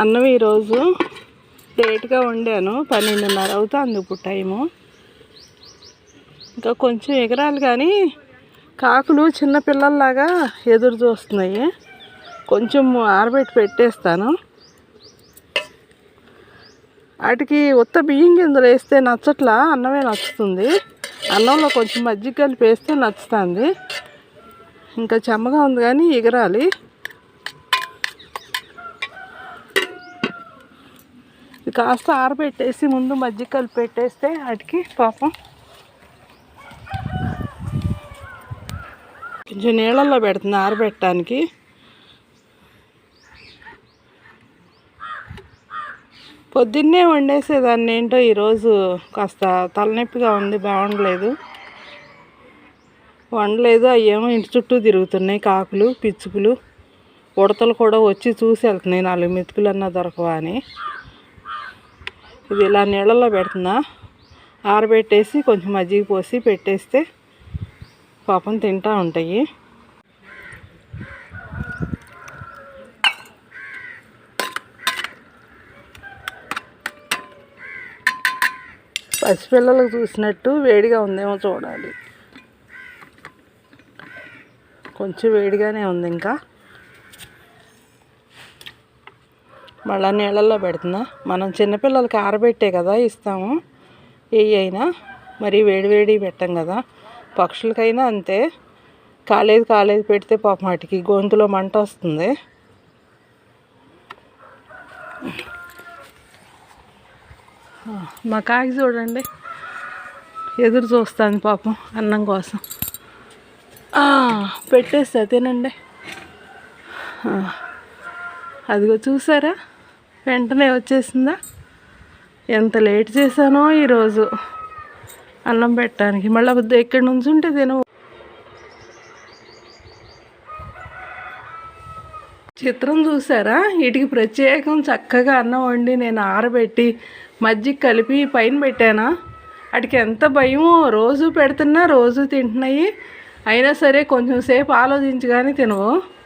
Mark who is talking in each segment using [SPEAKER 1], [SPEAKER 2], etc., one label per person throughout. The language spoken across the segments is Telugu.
[SPEAKER 1] అన్నం ఈరోజు లేట్గా వండాను పన్నెండున్నర అవుతుంది ఇప్పుడు టైము. ఇంకా కొంచెం ఎగరాలి కానీ కాకులు చిన్న పిల్లల్లాగా ఎదురు చూస్తున్నాయి. కొంచెం ఆరబెట్టి పెట్టేస్తాను. వాటికి ఉత్త బియ్యం గింజలు వేస్తే నచ్చట్లా? అన్నమే నచ్చుతుంది. అన్నంలో కొంచెం మజ్జిగ కలిపి వేస్తే నచ్చుతుంది. ఇంకా చెమ్మగా ఉంది కానీ ఎగరాలి. కాస్త ఆరబెట్టేసి ముందు మజ్జిగ కలిపి పెట్టేస్తే వాటికి పాపం కొంచెం నీళ్ళల్లో పెడుతుంది ఆరబెట్టడానికి. పొద్దున్నే వండేసేదాన్ని ఏంటో ఈరోజు కాస్త తలనొప్పిగా ఉంది బాగుండలేదు. వండలేదు అయ్యేమో ఇంటి చుట్టూ తిరుగుతున్నాయి కాకులు పిచ్చుకులు. ఉడతలు కూడా వచ్చి చూసి వెళ్తున్నాయి నాలుగు మెతుకులన్నా దొరకవా అని. ఇది ఇలా నీళ్ళల్లో పెడుతున్నా. ఆరబెట్టేసి కొంచెం మజ్జిగ పోసి పెట్టేస్తే పాపం తింటూ ఉంటాయి. పసిపిల్లలకు చూసినట్టు వేడిగా ఉందేమో చూడాలి. కొంచెం వేడిగానే ఉంది ఇంకా. మళ్ళీ నీళ్ళల్లో పెడుతున్నా. మనం చిన్నపిల్లలకి ఆరబెట్టే కదా ఇస్తాము. ఏ అయినా మరి వేడివేడి పెట్టాం కదా. పక్షులకైనా అంతే. కాలేదు కాలేదు పెడితే పాపం వాటికి గొంతులో మంట వస్తుంది. మా కాకి చూడండి. ఎదురు చూస్తుంది పాపం అన్నం కోసం. పెట్టేస్తా తినండి. అదిగో చూసారా? వెంటనే వచ్చేసిందా? ఎంత లేట్ చేశానో ఈరోజు. అన్నం పెట్టడానికి. మళ్ళీ వద్దు ఎక్కడి నుంచి ఉంటే తిన. చిత్రం చూసారా? వీటికి ప్రత్యేకం చక్కగా అన్నం వండి నేను ఆరబెట్టి మజ్జిగ కలిపి పైన పెట్టానా? వాటికి ఎంత భయమో. రోజు పెడుతున్నా రోజు తింటున్నాయి. అయినా సరే కొంచెం సేపు కానీ తినవు.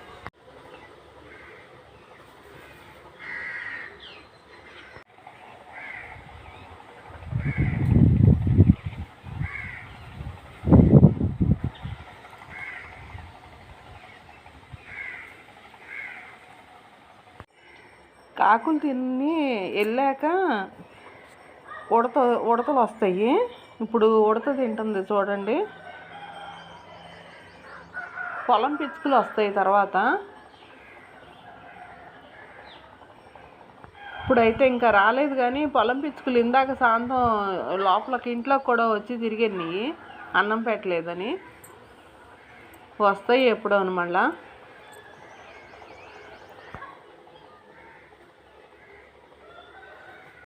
[SPEAKER 1] కాకులు తిని వెళ్ళాక ఉడత ఉడతలు వస్తాయి. ఇప్పుడు ఉడత తింటుంది చూడండి. పొలం పిచ్చుకలు వస్తాయి తర్వాత. ఇప్పుడైతే ఇంకా రాలేదు కానీ పొలం పిచ్చుకలు ఇందాక సాయంత్రం లోపలకి ఇంట్లోకి కూడా వచ్చి తిరిగినాయి అన్నం పెట్టలేదని. వస్తాయి ఎప్పుడోను మళ్ళీ.